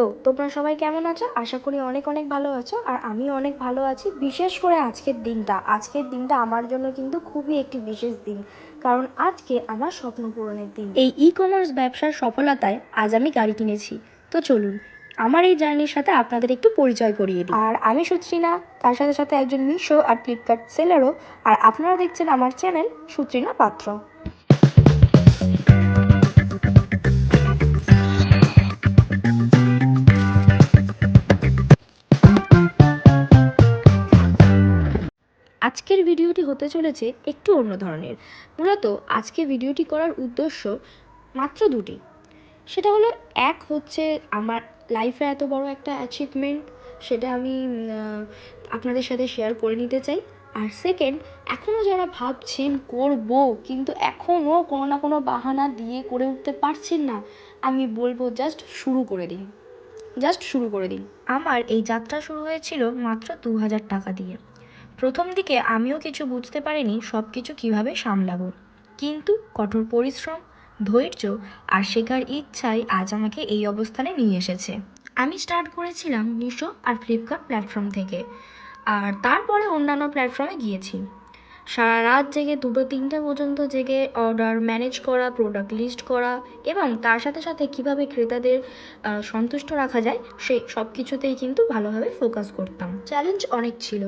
তো তোমরা সবাই কেমন আছো? আশা করি অনেক অনেক ভালো আছো আর আমি অনেক ভালো আছি। বিশেষ করে আজকের দিনটা। আজকের দিনটা আমার জন্য কিন্তু খুবই একটি বিশেষ দিন। কারণ আজকে আমার স্বপ্ন পূরণের দিন। এই ই কমার্স ব্যবসার সফলতায় আজ আমি গাড়ি কিনেছি। তো চলুন, আমার এই জার্নির সাথে আপনাদের একটু পরিচয় করিয়ে দিই। আর আমি সুত্রিনা তার সাথে সাথে একজন মিশো আর ফ্লিপকার্ট সেলারও। আর আপনারা দেখছেন আমার চ্যানেল সুত্রিনা পাত্র। আজকের ভিডিওটি হতে চলেছে একটু অন্য ধরনের। মূলত আজকে ভিডিওটি করার উদ্দেশ্য মাত্র দুটি। সেটা হলো, এক হচ্ছে আমার লাইফে এত বড় একটা অ্যাচিভমেন্ট সেটা আমি আপনাদের সাথে শেয়ার করে নিতে চাই। আর সেকেন্ড এখনও যারা ভাবছেন করব, কিন্তু এখনও কোনো না কোনো বাহানা দিয়ে করে উঠতে পারছেন না, আমি বলব জাস্ট শুরু করে দিন। জাস্ট শুরু করে দিন। আমার এই যাত্রা শুরু হয়েছিল মাত্র দু হাজার টাকা দিয়ে। প্রথম দিকে আমিও কিছু বুঝতে পারিনি সব কিছু কীভাবে সামলাবো। কিন্তু কঠোর পরিশ্রম, ধৈর্য আর শেখার ইচ্ছাই আজ আমাকে এই অবস্থানে নিয়ে এসেছে। আমি স্টার্ট করেছিলাম মিশো আর ফ্লিপকার্ট প্ল্যাটফর্ম থেকে। আর তারপরে অন্যান্য প্ল্যাটফর্মে গিয়েছি। সারা রাত জেগে দুটো তিনটে পর্যন্ত জেগে অর্ডার ম্যানেজ করা প্রোডাক্ট লিস্ট করা এবং তার সাথে সাথে কীভাবে ক্রেতাদের সন্তুষ্ট রাখা যায়, সেই সব কিছুতেই কিন্তু ভালোভাবে ফোকাস করতাম। চ্যালেঞ্জ অনেক ছিল।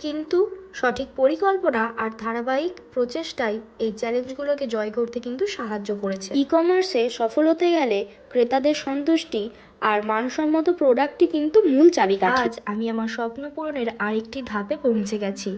কিন্তু সঠিক পরিকল্পনা আর ধারাবাহিক প্রচেষ্টাই এই চ্যালেঞ্জগুলোকে জয় করতে কিন্তু সাহায্য করেছে। ই কমার্সে সফল হতে গেলে ক্রেতাদের সন্তুষ্টি আর মানসম্মত প্রোডাক্টই কিন্তু মূল চাবিকাঠি। আজ আমি আমার স্বপ্ন পূরণের আরেকটি ধাপে পৌঁছে গেছি।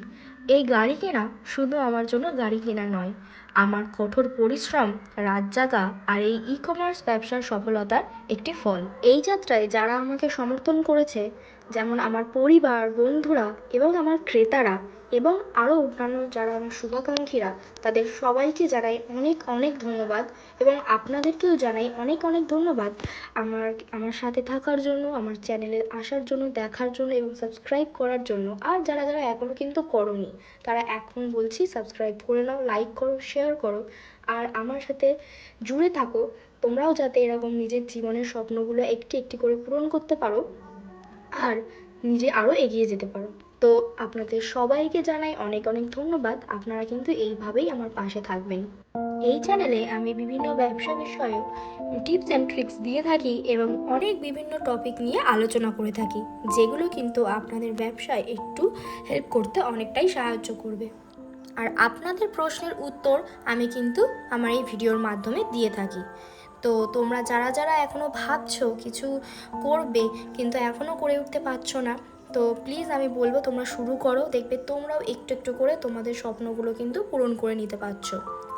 এই গাড়ি কেনা শুধু আমার জন্য গাড়ি কেনা নয় আমার কঠোর পরিশ্রম রাত জাগা আর এই ই কমার্স ব্যবসার সফলতার একটি ফল। এই যাত্রায় যারা আমাকে সমর্থন করেছে যেমন আমার পরিবার, বন্ধুরা এবং আমার ক্রেতারা এবং আরও অন্যান্য যারা আমার শুভাকাঙ্ক্ষীরা, তাদের সবাইকে জানাই অনেক অনেক ধন্যবাদ এবং আপনাদেরকেও জানাই অনেক অনেক ধন্যবাদ। আমার আমার সাথে থাকার জন্য, আমার চ্যানেলে আসার জন্য, দেখার জন্য এবং সাবস্ক্রাইব করার জন্য আর যারা যারা এখনও কিন্তু করনি, তারা এখন বলছি সাবস্ক্রাইব করে নাও, লাইক করো, শেয়ার করো আর আমার সাথে জুড়ে থাকো। তোমরাও যাতে এরকম নিজের জীবনের স্বপ্নগুলো একটি একটি করে পূরণ করতে পারো। আর নিজে আরও এগিয়ে যেতে পারো। তো আপনাদের সবাইকে জানাই অনেক অনেক ধন্যবাদ। আপনারা কিন্তু এইভাবেই আমার পাশে থাকবেন। এই চ্যানেলে আমি বিভিন্ন ব্যবসা বিষয়ে টিপস অ্যান্ড ট্রিক্স দিয়ে থাকি এবং অনেক বিভিন্ন টপিক নিয়ে আলোচনা করে থাকি, যেগুলো কিন্তু আপনাদের ব্যবসায় একটু হেল্প করতে অনেকটাই সাহায্য করবে। আর আপনাদের প্রশ্নের উত্তর আমি কিন্তু আমার এই ভিডিওর মাধ্যমে দিয়ে থাকি। তো তোমরা যারা যারা এখনও ভাবছ কিছু করবে কিন্তু এখনও করে উঠতে পারছ না, তো প্লিজ আমি বলব তোমরা শুরু করো, দেখবে তোমরাও একটু একটু করে তোমাদের স্বপ্নগুলো কিন্তু পূরণ করে নিতে পারছ।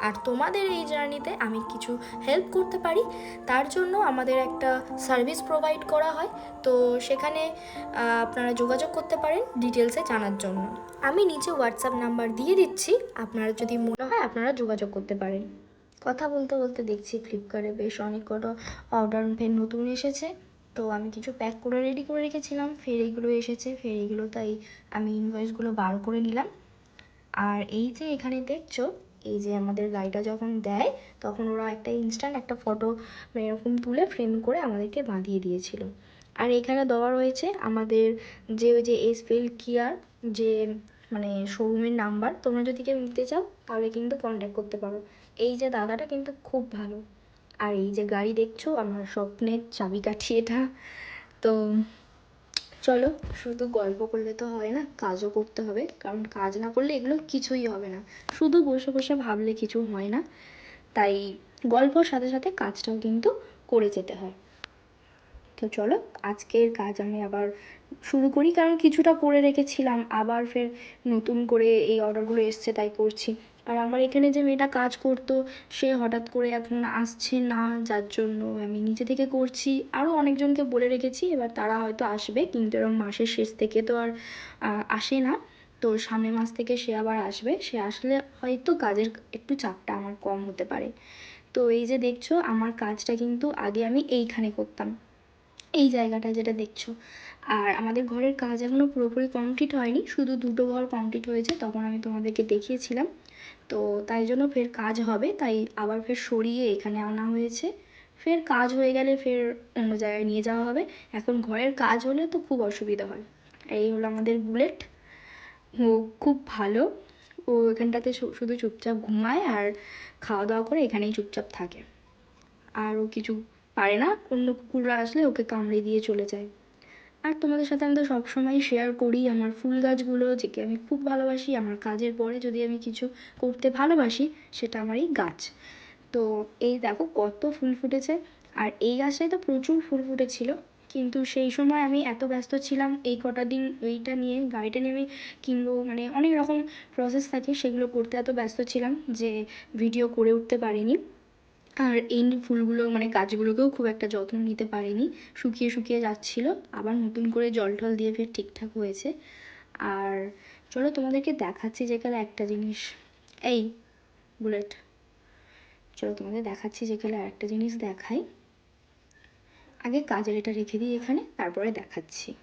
আর তোমাদের এই জার্নিতে আমি কিছু হেল্প করতে পারি, তার জন্য আমাদের একটা সার্ভিস প্রোভাইড করা হয়, তো সেখানে আপনারা যোগাযোগ করতে পারেন ডিটেলসে জানার জন্য। আমি নিচে হোয়াটসঅ্যাপ নাম্বার দিয়ে দিচ্ছি, আপনারা যদি মনে হয় আপনারা যোগাযোগ করতে পারেন। কথা বলতে বলতে দেখছি ফ্লিপকার্টে বেশ অনেক কটা অর্ডার ফের নতুন এসেছে। তো আমি কিছু প্যাক করে রেডি করে রেখেছিলাম, ফের এইগুলো এসেছে, ফের এইগুলো তাই আমি ইনভয়েসগুলো বার করে নিলাম। আর এই যে এখানে দেখছ, এই যে আমাদের গাড়িটা যখন দেয়, তখন ওরা একটা ইনস্ট্যান্ট একটা ফটো এরকম তুলে ফ্রেম করে আমাদেরকে বাঁধিয়ে দিয়েছিল। আর এখানে দেওয়া রয়েছে আমাদের যে ওই যে এসপিএল কিয়ার যে মানে শোরুমের নাম্বার তোমরা যদি কেউ নিতে চাও, তাহলে কিন্তু কন্ট্যাক্ট করতে পারো। এই যে দাদাটা কিন্তু খুব ভালো। আর এই যে গাড়ি দেখছ, আমার স্বপ্নের চাবিকাঠি এটা। তো চলো, শুধু গল্প করলে তো হয় না, কাজও করতে হবে। কারণ কাজ না করলে এগুলো কিছুই হবে না। শুধু বসে বসে ভাবলে কিছু হয় না। তাই গল্পর সাথে সাথে কাজটাও কিন্তু করে যেতে হয়। তো চলো, আজকের কাজ আমি আবার শুরু করি। কারণ কিছুটা করে রেখেছিলাম, আবার ফের নতুন করে এই অর্ডারগুলো এসছে, তাই করছি। আর আমার এখানে যে মেয়েটা কাজ করতো, সে হঠাৎ করে এখন আসছে না যার জন্য। আমি নিজে থেকে করছি। আরও অনেকজনকে বলে রেখেছি, এবার তারা হয়তো আসবে। কিন্তু এরকম মাসের শেষ থেকে তো আর আসে না। তো সামনের মাস থেকে সে আবার আসবে। সে আসলে হয়তো কাজের একটু চাপটা আমার কম হতে পারে। তো এই যে দেখছ, আমার কাজটা কিন্তু আগে আমি এইখানে করতাম। এই জায়গাটা যেটা দেখছ। আর আমাদের ঘরের কাজ এখনও পুরোপুরি কমপ্লিট হয়নি। শুধু দুটো ঘর কমপ্লিট হয়েছে, তখন আমি তোমাদেরকে দেখিয়েছিলাম। তো তাই জন্য ফের কাজ হবে, তাই আবার ফের সরিয়ে এখানে আনা হয়েছে। ফের কাজ হয়ে গেলে ফের অন্য জায়গায় নিয়ে যাওয়া হবে। এখন ঘরের কাজ হলে তো খুব অসুবিধা হয়। এই হলো আমাদের বুলেট। ও খুব ভালো। ও এখানটাতে শুধু চুপচাপ ঘুমায় আর খাওয়া দাওয়া করে এখানেই চুপচাপ থাকে। আর ও কিছু পারে না। অন্য কুকুররা আসলে ওকে কামড়ে দিয়ে চলে যায়। আর তোমাদের সাথে আমি তো সবসময় শেয়ার করি আমার ফুল গাছগুলো, যেকে আমি খুব ভালোবাসি, আমার কাজের পরে যদি আমি কিছু করতে ভালোবাসি, সেটা আমার এই গাছ। তো এই দেখো কত ফুল ফুটেছে। আর এই গাছটায় তো প্রচুর ফুল ফুটেছিল, কিন্তু সেই সময় আমি এত ব্যস্ত ছিলাম, এই কটা দিন এইটা নিয়ে, গাড়িটা নিয়ে আমি কিনবো মানে অনেক রকম প্রসেস থাকে, সেগুলো করতে এত ব্যস্ত ছিলাম যে ভিডিও করে উঠতে পারিনি। আর এই ফুলগুলো মানে গাছগুলোকেও খুব একটা যত্ন নিতে পারিনি। শুকিয়ে শুকিয়ে যাচ্ছিল, আবার নতুন করে জল টল দিয়ে ফের ঠিকঠাক হয়েছে। আর চলো তোমাদেরকে দেখাচ্ছি যেখানে একটা জিনিস, এই বুলেট। চলো তোমাদের দেখাচ্ছি যেখানে একটা জিনিস দেখাই। আগে কাজের এটা রেখে দিই এখানে, তারপরে দেখাচ্ছি।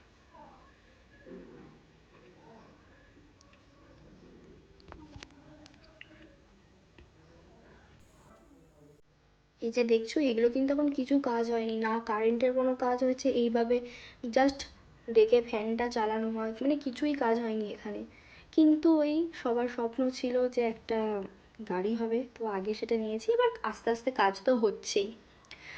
এই যে দেখছ, এগুলো কিন্তু এখন কিছু কাজ হয়নি, না কারেন্টের কোনো কাজ হয়েছে, এইভাবে জাস্ট ডেকে ফ্যানটা চালানো হয় মানে কিছুই কাজ হয়নি এখানে। কিন্তু ওই সবার স্বপ্ন ছিল যে একটা গাড়ি হবে, তো আগে সেটা নিয়েছি, এবার আস্তে আস্তে কাজ তো হচ্ছেই।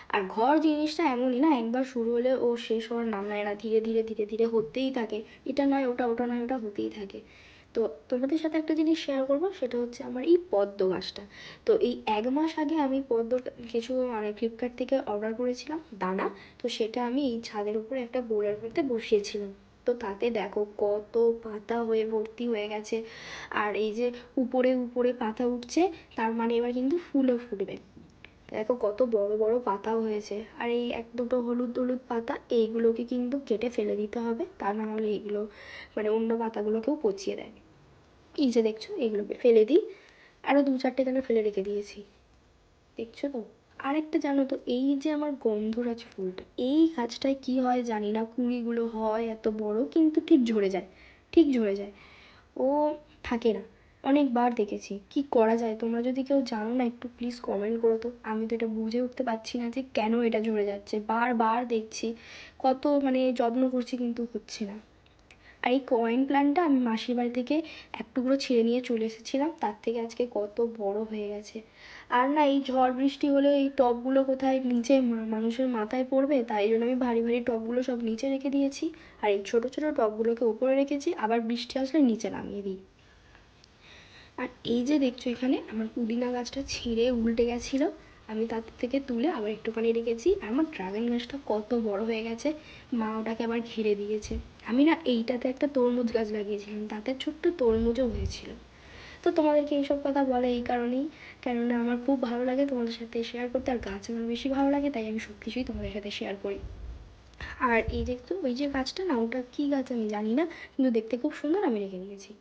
আর ঘর জিনিসটা এমনই না, একবার শুরু হলে ও শেষ হওয়ার নাম নেয় না, ধীরে ধীরে ধীরে ধীরে হতেই থাকে। এটা নয়, ওটা ওটা নয়, ওটা হতেই থাকে। তো তোমাদের সাথে একটা জিনিস শেয়ার করব, সেটা হচ্ছে আমার এই পদ্ম গাছটা। তো এই এক মাস আগে আমি পদ্ম কিছু মানে ফ্লিপকার্ট থেকে অর্ডার করেছিলাম দানা, তো সেটা আমি এই ছাদের উপরে একটা বোর্ডের মধ্যে বসিয়েছিলাম। তো তাতে দেখো কত পাতা হয়ে ভর্তি হয়ে গেছে, আর এই যে উপরে উপরে পাতা উঠছে, তার মানে এবার কিন্তু ফুলও ফুটবে। দেখো কত বড় বড় পাতাও হয়েছে, আর এই এক দুটো হলুদ হলুদ পাতা, এইগুলোকে কিন্তু কেটে ফেলে দিতে হবে, তা না হলে এগুলো মানে অন্য পাতাগুলোকেও পচিয়ে দেয়। এই যে দেখছ এগুলোকে ফেলে দিই। আরও দু চারটে এখানে ফেলে রেখে দিয়েছি? দেখছ তো? আরেকটা জানো তো, এই যে আমার গন্ধরাজ ফুলটা, এই গাছটায় কি হয় জানি না, কুঁড়িগুলো হয় এত বড়, কিন্তু ঠিক ঝরে যায়, ঠিক ঝরে যায়। ও থাকে না, অনেকবার দেখেছি। কি করা যায়? তোমরা যদি কেউ জানো না, একটু প্লিজ কমেন্ট করো তো। আমি তো এটা বুঝে উঠতে পারছি না যে কেন এটা ঝরে যাচ্ছে। বারবার দেখছি, কত মানে যত্ন করছি, কিন্তু হচ্ছে না। আর এই কয়েন প্ল্যান্টটা আমি মাসির বাড়ি থেকে এক টুকরো ছিঁড়ে নিয়ে চলে এসেছিলাম। তার থেকে আজকে কত বড় হয়ে গেছে। আর না, এই ঝড় বৃষ্টি হলে এই টবগুলো কোথায়? নিচে মানুষের মাথায় পড়বে। তাই জন্য আমি ভারী ভারী টবগুলো সব নিচে রেখে দিয়েছি। আর এই ছোটো ছোটো টবগুলোকে উপরে রেখেছি। আবার বৃষ্টি আসলে নিচে নামিয়ে দিই। আর এই যে দেখছ এখানে, আমার পুদিনা গাছটা ছিঁড়ে উল্টে গেছিল। আমি তার থেকে তুলে আবার একটুখানি রেখেছি। আর আমার ড্রাগন গাছটা কত বড় হয়ে গেছে, মা ওটাকে আবার ঘিরে দিয়েছে। আমি না এইটাতে একটা তরমুজ গাছ লাগিয়েছিলাম, তাতে ছোট্ট তরমুজও হয়েছিল। তো তোমাদেরকে এইসব কথা বলে এই কারণেই, কেননা আমার খুব ভালো লাগে তোমাদের সাথে শেয়ার করতে, আর গাছ আমার বেশি ভালো লাগে, তাই আমি সব কিছুই তোমাদের সাথে শেয়ার করি। আর এই যে দেখতো ওই যে গাছটা না, ওটা কী গাছ আমি জানি না, কিন্তু দেখতে খুব সুন্দর আমি রেখে দিয়েছি।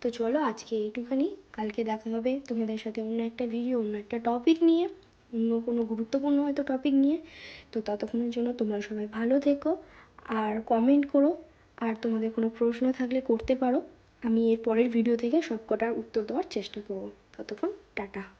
তো চলো আজকে এইটুখানি, কালকে দেখা হবে তোমাদের সাথে অন্য একটা ভিডিও অন্য একটা টপিক নিয়ে। অন্য কোনো গুরুত্বপূর্ণ হয়তো টপিক নিয়ে। তো ততক্ষণের জন্য তোমরা সবাই ভালো থেকো আর কমেন্ট করো। আর তোমাদের কোনো প্রশ্ন থাকলে করতে পারো। আমি এর পরের ভিডিও থেকে সব কটার উত্তর দেওয়ার চেষ্টা করব। ততক্ষণ টাটা।